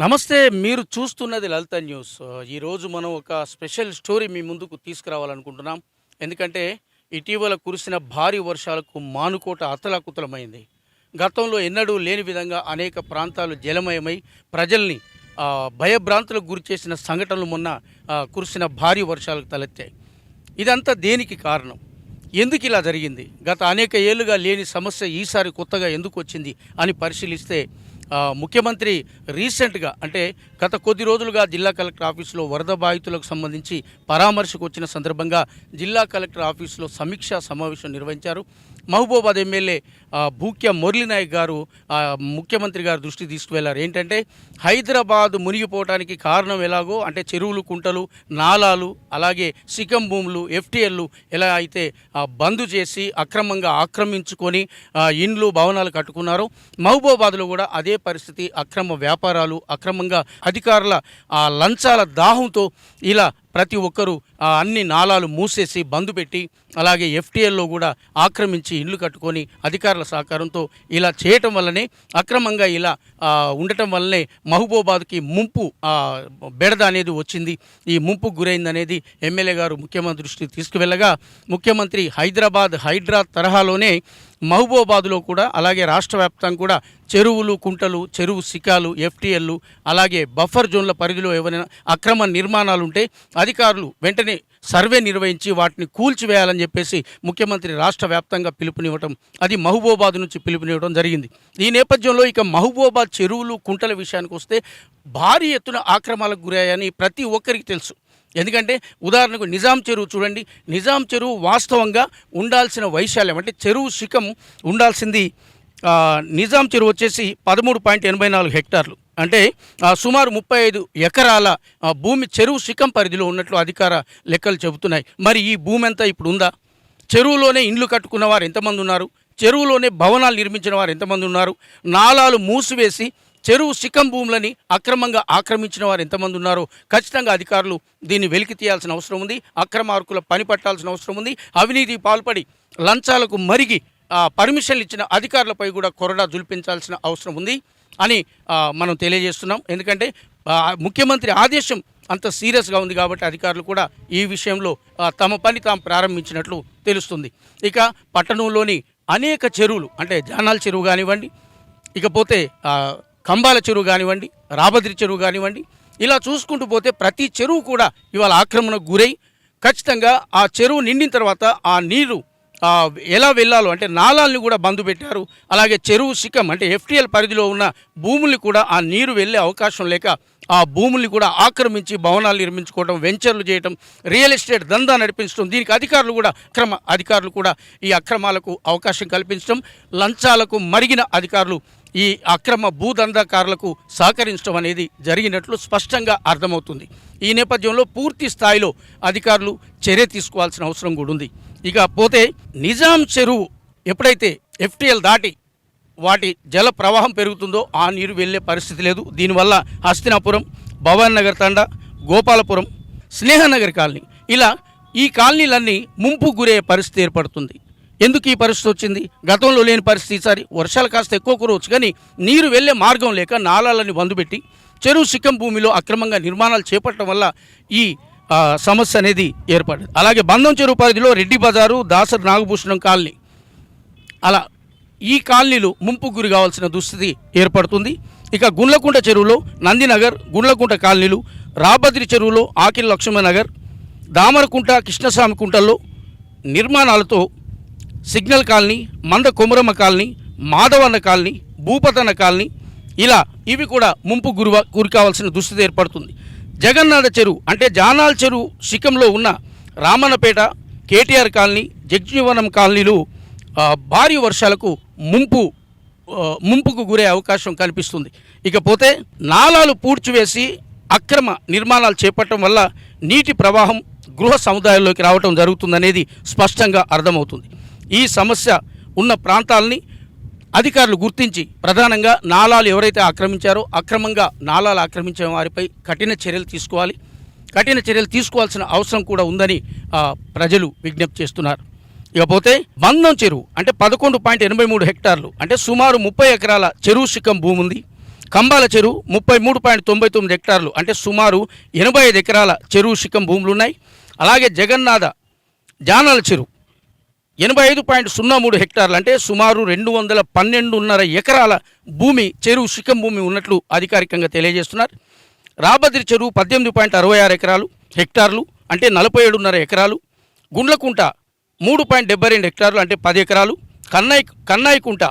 నమస్తే మీరు చూస్తున్నది లలిత న్యూస్. ఈరోజు మనం ఒక స్పెషల్ స్టోరీ మీ ముందుకు తీసుకురావాలనుకుంటున్నాం. ఎందుకంటే ఇటీవల కురిసిన భారీ వర్షాలకు మానుకోట అతలాకుతలమైంది. గతంలో ఎన్నడూ లేని విధంగా అనేక ప్రాంతాలు జలమయమై ప్రజల్ని భయభ్రాంతులకు గురి చేసిన సంఘటనలు మొన్న కురిసిన భారీ వర్షాలకు తలెత్తాయి. ఇదంతా దేనికి కారణం? ఎందుకు ఇలా జరిగింది? గత అనేక ఏళ్ళుగా లేని సమస్య ఈసారి కొత్తగా ఎందుకు వచ్చింది అని పరిశీలిస్తే ముఖ్యమంత్రి రీసెంట్గా అంటే గత కొద్ది రోజులుగా జిల్లా కలెక్టర్ ఆఫీసులో వరద బాధితులకు సంబంధించి పరామర్శకు వచ్చిన సందర్భంగా జిల్లా కలెక్టర్ ఆఫీసులో సమీక్షా సమావేశం నిర్వహించారు. మహబూబాద్ ఎమ్మెల్యే భూక్య మురళీనాయక్ గారు ముఖ్యమంత్రి గారు దృష్టి తీసుకువెళ్ళారు. ఏంటంటే హైదరాబాద్ మునిగిపోవటానికి కారణం ఎలాగో అంటే చెరువులు కుంటలు నాలాలు అలాగే సికం భూములు ఎఫ్టీఎల్లు ఎలా అయితే బంద్ చేసి అక్రమంగా ఆక్రమించుకొని ఇండ్లు భవనాలు కట్టుకున్నారో మహబూబాబాద్లో కూడా అదే పరిస్థితి అక్రమ వ్యాపారాలు అక్రమంగా అధికారుల ఆ లంచాల దాహంతో ఇలా ప్రతి ఒక్కరూ అన్ని నాలాలు మూసేసి బంద్ పెట్టి అలాగే ఎఫ్టీఎల్లో కూడా ఆక్రమించి ఇల్లు కట్టుకొని అధికారుల సహకారంతో ఇలా చేయటం వల్లనే అక్రమంగా ఇలా ఉండటం వల్లనే మహబూబాద్కి ముంపు బెడద అనేది వచ్చింది. ఈ ముంపు గురైందనేది ఎమ్మెల్యే గారు ముఖ్యమంత్రి దృష్టికి తీసుకువెళ్ళగా ముఖ్యమంత్రి హైదరాబాద్ హైడ్రా తరహాలోనే మహబూబాబాద్లో కూడా అలాగే రాష్ట్ర వ్యాప్తంగా కూడా చెరువులు కుంటలు చెరువు శిఖాలు ఎఫ్టీఎల్లు అలాగే బఫర్ జోన్ల పరిధిలో ఏవైనా అక్రమ నిర్మాణాలు ఉంటే అధికారులు వెంటనే సర్వే నిర్వహించి వాటిని కూల్చివేయాలని చెప్పేసి ముఖ్యమంత్రి రాష్ట్ర వ్యాప్తంగా పిలుపునివ్వటం అది మహబూబాబాద్ నుంచి పిలుపునివ్వడం జరిగింది. ఈ నేపథ్యంలో ఇక మహబూబాబాద్ చెరువులు కుంటల విషయానికి వస్తే భారీ ఎత్తున ఆక్రమాలకు గురయ్యాయని ప్రతి ఒక్కరికి తెలుసు. ఎందుకంటే ఉదాహరణకు నిజాం చెరువు చూడండి. నిజాం చెరువు వాస్తవంగా ఉండాల్సిన వైశాల్యం అంటే చెరువు శిఖం ఉండాల్సింది నిజాం చెరువు వచ్చేసి పదమూడు పాయింట్ ఎనభై నాలుగు హెక్టార్లు. అంటే సుమారు ముప్పై ఐదు ఎకరాల భూమి చెరువు శిఖం పరిధిలో ఉన్నట్లు అధికార లెక్కలు చెబుతున్నాయి. మరి ఈ భూమి అంతా ఇప్పుడు ఉందా? చెరువులోనే ఇండ్లు కట్టుకున్న వారు ఎంతమంది ఉన్నారు? చెరువులోనే భవనాలు నిర్మించిన వారు ఎంతమంది ఉన్నారు? నాలాలు మూసివేసి చెరువు శిఖం భూములని అక్రమంగా ఆక్రమించిన వారు ఎంతమంది ఉన్నారో ఖచ్చితంగా అధికారులు దీన్ని వెలికి తీయాల్సిన అవసరం ఉంది. అక్రమార్కుల పని పట్టాల్సిన అవసరం ఉంది. అవినీతి పాల్పడి లంచాలకు మరిగి పర్మిషన్లు ఇచ్చిన అధికారులపై కూడా కొరడా జులిపించాల్సిన అవసరం ఉంది అని మనం తెలియజేస్తున్నాం. ఎందుకంటే ముఖ్యమంత్రి ఆదేశం అంత సీరియస్గా ఉంది కాబట్టి అధికారులు కూడా ఈ విషయంలో తమ పని తాము ప్రారంభించినట్లు తెలుస్తుంది. ఇక పట్టణంలోని అనేక చెరువులు అంటే జానాల చెరువు కానివ్వండి ఇకపోతే కంబాల చెరువు కానివ్వండి రాబద్రి చెరువు కానివ్వండి ఇలా చూసుకుంటూ పోతే ప్రతి చెరువు కూడా ఇవాళ ఆక్రమణకు గురై ఖచ్చితంగా ఆ చెరువు నిండిన తర్వాత ఆ నీరు ఎలా వెళ్ళాలో అంటే నాలాల్ని కూడా బంద్ పెట్టారు. అలాగే చెరువు శిఖం అంటే ఎఫ్టీఎల్ పరిధిలో ఉన్న భూముల్ని కూడా ఆ నీరు వెళ్ళే అవకాశం లేక ఆ భూముల్ని కూడా ఆక్రమించి భవనాలు నిర్మించుకోవడం వెంచర్లు చేయడం రియల్ ఎస్టేట్ దందా నడిపించడం దీనికి అధికారులు కూడా అక్రమ అధికారులు కూడా ఈ అక్రమాలకు అవకాశం కల్పించడం లంచాలకు మరిగిన అధికారులు ఈ అక్రమ భూదందాకారులకు సహకరించడం అనేది జరిగినట్లు స్పష్టంగా అర్థమవుతుంది. ఈ నేపథ్యంలో పూర్తి స్థాయిలో అధికారులు చర్య తీసుకోవాల్సిన అవసరం కూడా ఉంది. ఇక పోతే నిజాం చెరువు ఎప్పుడైతే ఎఫ్టీఎల్ దాటి వాటి జల ప్రవాహం పెరుగుతుందో ఆ నీరు వెళ్ళే పరిస్థితి లేదు. దీనివల్ల హస్తినాపురం భవాన్ నగర్ తండా గోపాలపురం స్నేహనగర్ కాలనీ ఇలా ఈ కాలనీలన్నీ ముంపు గురయ్యే పరిస్థితి ఏర్పడుతుంది. ఎందుకు ఈ పరిస్థితి వచ్చింది? గతంలో లేని పరిస్థితి ఈసారి వర్షాలు కాస్త ఎక్కువ కురవచ్చు కానీ నీరు వెళ్ళే మార్గం లేక నాలాలని బందుపెట్టి చెరువు సిక్కం భూమిలో అక్రమంగా నిర్మాణాలు చేపట్టడం వల్ల ఈ సమస్య అనేది ఏర్పడింది. అలాగే బంధం చెరువు పరిధిలో రెడ్డి బజారు దాసరి నాగభూషణం కాలనీ. అలా ఈ కాలనీలు ముంపు గురి కావాల్సిన దుస్థితి ఏర్పడుతుంది. ఇక గుండ్లకుంట చెరువులో నందినగర్ గుండ్లకుంట కాలనీలు రాబద్రి చెరువులో ఆకిల్ లక్ష్మణనగర్ దామరకుంట కృష్ణస్వామి కుంటల్లో నిర్మాణాలతో signal colony Manda Komaramma colony Madhavanna colony Bhupatanna colony ఇలా ఇవి కూడా ముంపు గురి గురి కావాల్సిన దుస్థితి ఏర్పడుతుంది. జగన్నాథ చెరువు అంటే జానాల చెరువు శిఖంలో ఉన్న రామన్నపేట కేటీఆర్ కాలనీ జగ్జీవనం కాలనీలు భారీ వర్షాలకు ముంపు ముంపుకు గురే అవకాశం కనిపిస్తుంది ఇకపోతే నాలాలు పూడ్చివేసి అక్రమ నిర్మాణాలు చేపట్టడం వల్ల నీటి ప్రవాహం గృహ సముదాయాల్లోకి రావటం జరుగుతుందనేది స్పష్టంగా అర్థమవుతుంది. ఈ సమస్య ఉన్న ప్రాంతాలని అధికారులు గుర్తించి ప్రధానంగా నాలాలు ఎవరైతే ఆక్రమించారో అక్రమంగా నాలాలు ఆక్రమించే వారిపై కఠిన చర్యలు తీసుకోవాలి. కఠిన చర్యలు తీసుకోవాల్సిన అవసరం కూడా ఉందని ప్రజలు విజ్ఞప్తి చేస్తున్నారు. ఇకపోతే మందం చెరువు అంటే పదకొండు పాయింట్ ఎనభై మూడు హెక్టార్లు అంటే సుమారు ముప్పై ఎకరాల చెరువు శిఖం భూమి ఉంది. కంబాల చెరువు ముప్పై మూడు పాయింట్ తొంభై తొమ్మిది హెక్టార్లు అంటే సుమారు ఎనభై ఐదు ఎకరాల చెరువు శిఖం భూములు ఉన్నాయి. అలాగే జగన్నాథ జానాల చెరువు ఎనభై ఐదు పాయింట్ సున్నా మూడు హెక్టార్లు అంటే సుమారు రెండు వందల పన్నెండున్నర ఎకరాల భూమి చెరువు శిఖం భూమి ఉన్నట్లు అధికారికంగా తెలియజేస్తున్నారు. రాబద్రి చెరువు పద్దెనిమిది పాయింట్ అరవై ఆరు ఎకరాలు హెక్టార్లు అంటే నలభై ఏడున్నర ఎకరాలు గుండ్లకుంట మూడు పాయింట్ డెబ్బై రెండు హెక్టార్లు అంటే పది ఎకరాలు కన్నాయి కన్నాయికుంట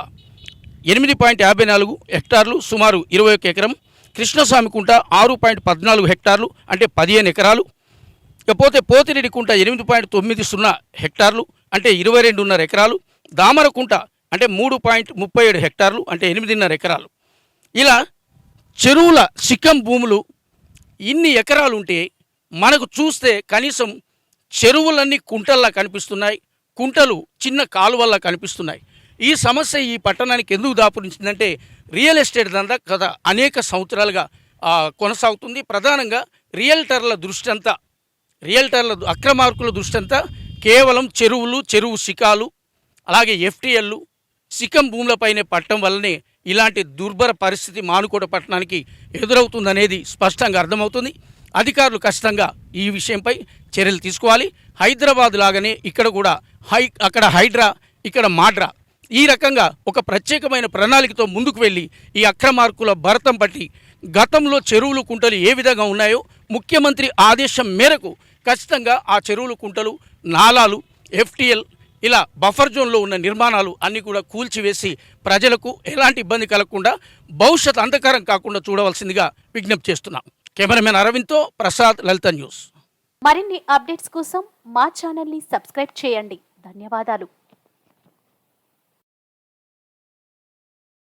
ఎనిమిది పాయింట్ యాభై నాలుగు హెక్టార్లు సుమారు ఇరవై ఒక ఎకరం కృష్ణస్వామి కుంట ఆరు పాయింట్ పద్నాలుగు హెక్టార్లు అంటే పదిహేను ఎకరాలు ఇకపోతే పోతిరెడ్డి కుంట ఎనిమిది పాయింట్ తొమ్మిది సున్నా హెక్టార్లు అంటే ఇరవై రెండున్నర ఎకరాలు దామరకుంట అంటే మూడు పాయింట్ ముప్పై ఏడు హెక్టార్లు అంటే ఎనిమిదిన్నర ఎకరాలు. ఇలా చెరువుల సిక్కం భూములు ఇన్ని ఎకరాలు ఉంటే మనకు చూస్తే కనీసం చెరువులన్నీ కుంటల్లా కనిపిస్తున్నాయి కుంటలు చిన్న కాలువల్లా కనిపిస్తున్నాయి. ఈ సమస్య ఈ పట్టణానికి ఎందుకు దాపురించిందంటే రియల్ ఎస్టేట్ దందా గత అనేక సంవత్సరాలుగా కొనసాగుతుంది. ప్రధానంగా రియల్టర్ల దృష్టి అంతా రియల్టర్ల అక్రమార్కుల దృష్టి అంతా కేవలం చెరువులు చెరువు శిఖాలు అలాగే ఎఫ్టీఎల్లు శిఖం భూములపైనే పట్టడం వల్లనే ఇలాంటి దుర్భర పరిస్థితి మానుకోట పట్టణానికి ఎదురవుతుందనేది స్పష్టంగా అర్థమవుతుంది. అధికారులు ఖచ్చితంగా ఈ విషయంపై చర్యలు తీసుకోవాలి. హైదరాబాద్ లాగానే ఇక్కడ కూడా హై అక్కడ హైడ్రా ఇక్కడ మాడ్రా. ఈ రకంగా ఒక ప్రత్యేకమైన ప్రణాళికతో ముందుకు వెళ్ళి ఈ అక్రమార్కుల భరతం పట్టి గతంలో చెరువులు కుంటలు ఏ విధంగా ఉన్నాయో ముఖ్యమంత్రి ఆదేశం మేరకు ఖచ్చితంగా ఆ చెరువులు కుంటలు నాలాలు ఎఫ్టీఎల్ ఇలా బఫర్ జోన్లో ఉన్న నిర్మాణాలు అన్నీ కూడా కూల్చివేసి ప్రజలకు ఎలాంటి ఇబ్బంది కలగకుండా భవిష్యత్ అంధకారం కాకుండా చూడవలసిందిగా విజ్ఞప్తి చేస్తున్నాం. కెమెరామెన్ అరవింద్తో ప్రసాద్ లలిత న్యూస్. మరిన్ని అప్డేట్స్ కోసం మా ఛానల్ని సబ్స్క్రైబ్ చేయండి. ధన్యవాదాలు.